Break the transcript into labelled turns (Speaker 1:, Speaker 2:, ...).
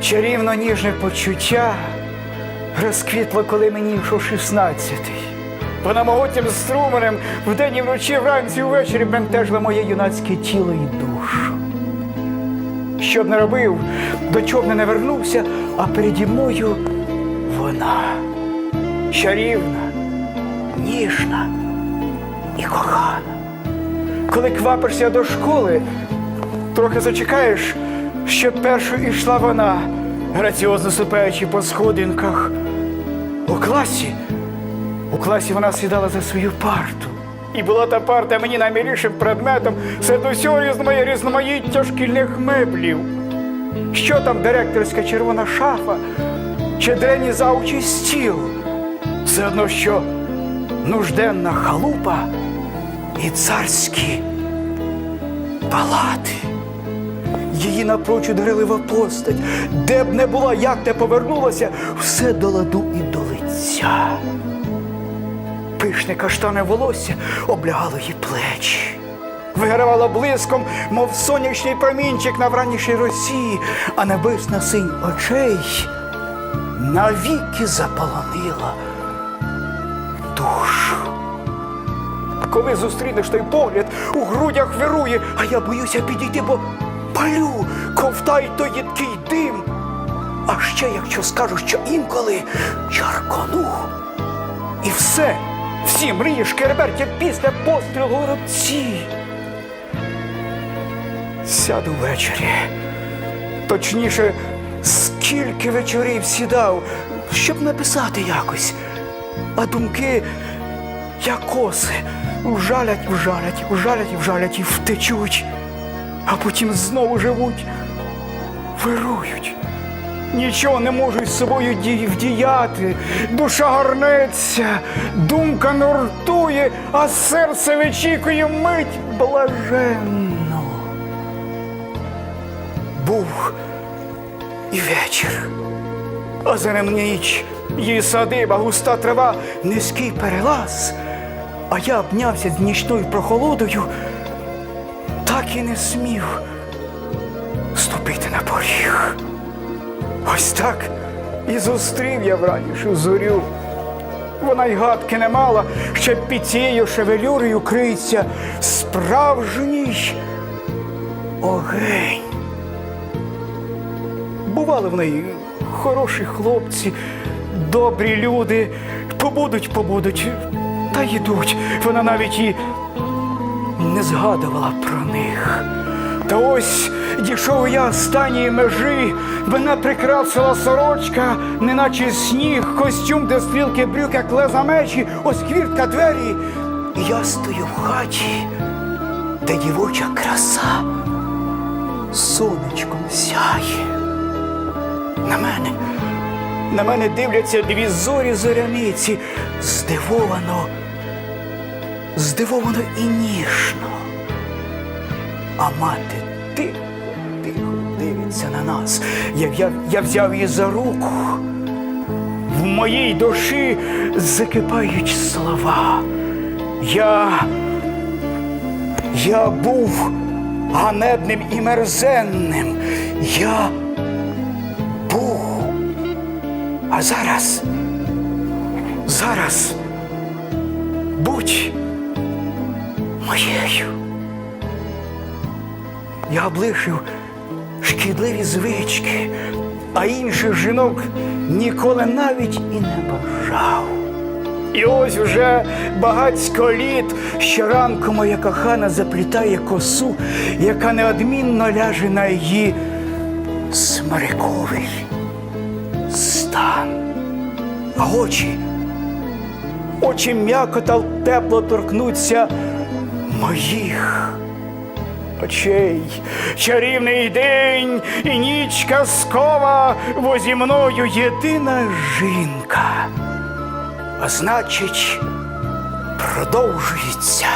Speaker 1: Чарівно ніжне почуття розквітло, коли мені йшов шістнадцятий. Вона могутнім струменем вдень і вночі, вранці і ввечері бентежила моє юнацьке тіло і душу. Що б не робив, до чого б не вернувся, а переді мною вона чарівна, ніжна і кохана. Коли квапишся до школи, трохи зачекаєш, щоб першою ішла вона, граціозно ступаючи по сходинках. У класі, у класі вона сідала за свою парту. І була та парта мені наймилішим предметом серед усього різної різноманіття шкільних меблів. Що там директорська червона шафа чи дрені заучий стіл? Все одно, що нужденна халупа і царські палати. Її напрочуд грилива постать, де б не була, як не повернулася, все до ладу і до лиця. Пишне каштане волосся облягало її плечі, вигравало блиском, мов сонячний промінчик на вранішій росі, а небесна синь очей навіки заполонила душу. Коли зустрінеш той погляд, у грудях вирує, а я боюся підійти, бо палю, ковтай той їдкий дим. А ще якщо скажу, що інколи чаркону. І все, всі мрії шкереберть, як після пострілу у руці. Сяду ввечері. Точніше, скільки вечорів сідав, щоб написати якось. А думки, як коси, вжалять, вжалять, вжалять, вжалять і втечуть, а потім знову живуть, вирують. Нічого не можу з собою ді- вдіяти, душа горнеться, думка нуртує, а серце вичікує мить блаженну. Був і вечір. А за ним ніч, її садиба, густа трава, низький перелаз. А я обнявся з нічною прохолодою, так і не смів ступити на поріг. Ось так і зустрів я вранішню зорю. Вона й гадки не мала, що під цією шевелюрою криється справжній огень. Бували в неї хороші хлопці, добрі люди, побудуть, побудуть, та йдуть. Вона навіть і не згадувала про них. Та ось дійшов я останньої межі, мене прикрасила сорочка, неначе сніг, костюм, де стрілки брюк, як леза мечі, ось квіртка двері. Я стою в хаті, де дівоча краса сонечком сяє. На мене, на мене дивляться дві зорі зоряниці, здивовано, здивовано і ніжно. А мати тихо, тихо дивиться на нас. Я, я, я взяв її за руку. В моїй душі закипають слова. Я, я був ганебним і мерзенним. Я був. А зараз, зараз будь моєю. Я облишив шкідливі звички, а інших жінок ніколи навіть і не бажав. І ось уже багацько літ щоранку моя кохана заплітає косу, яка неодмінно ляже на її смириковий стан. А очі, очі м'яко та тепло торкнуться моїх очей. Чарівний день і ніч казкова, бо зі мною єдина жінка. А значить, продовжується